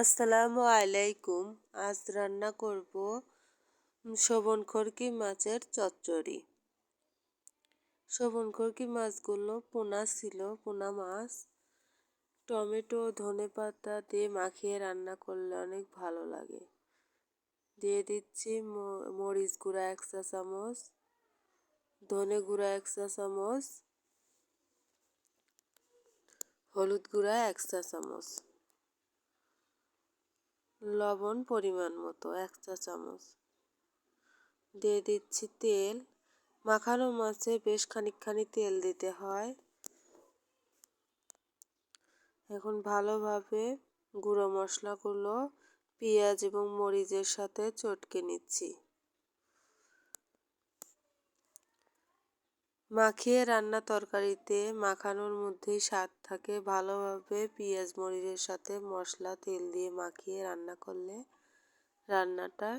আসসালামু আলাইকুম। আজ রান্না করব শোভন খরকি মাছের চচ্চড়ি। শোভন খরকি মাছগুলো পোনা ছিল, পোনা মাছ। টমেটো, ধনে পাতা দিয়ে মাখিয়ে রান্না করলে অনেক ভালো লাগে। দিয়ে দিচ্ছি মরিচ গুঁড়া এক চা চামচ, ধনে গুঁড়া এক চা চামচ, হলুদ গুঁড়া এক চা চামচ। লবণ পরিমাণ মতো, এক চা চামচ। দিয়ে দিচ্ছি তেল। মাখানো মাছে বেশ খানিকখানি তেল দিতে হয়। এখন ভালোভাবে গুঁড়ো মশলাগুলো পেঁয়াজ এবং মরিচের সাথে চটকে নিচ্ছি। মাখিয়ে রান্না তরকারিতে মাখানোর মধ্যেই স্বাদ থাকে। ভালোভাবে পেঁয়াজ মরিচের সাথে মশলা, তেল দিয়ে মাখিয়ে রান্না করলে রান্নাটা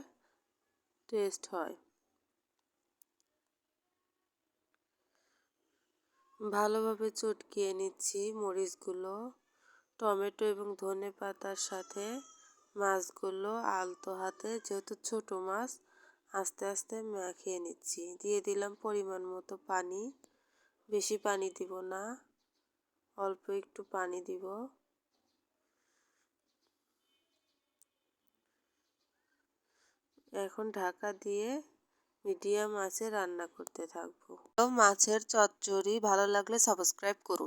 টেস্ট হয়। ভালোভাবে চটকিয়ে নিচ্ছি মরিচগুলো। টমেটো এবং ধনে পাতার সাথে মাছগুলো আলতো হাতে, যেহেতু ছোটো মাছ আস্তে আস্তে মাখিয়ে নিচ্ছি। দিয়ে দিলাম পরিমাণ মতো পানি। বেশি পানি দিব না, অল্প একটু পানি দিব। এখন ঢাকা দিয়ে মিডিয়াম আছে রান্না করতে থাকব। মাছের চচ্চড়ি ভালো লাগলে সাবস্ক্রাইব করুন।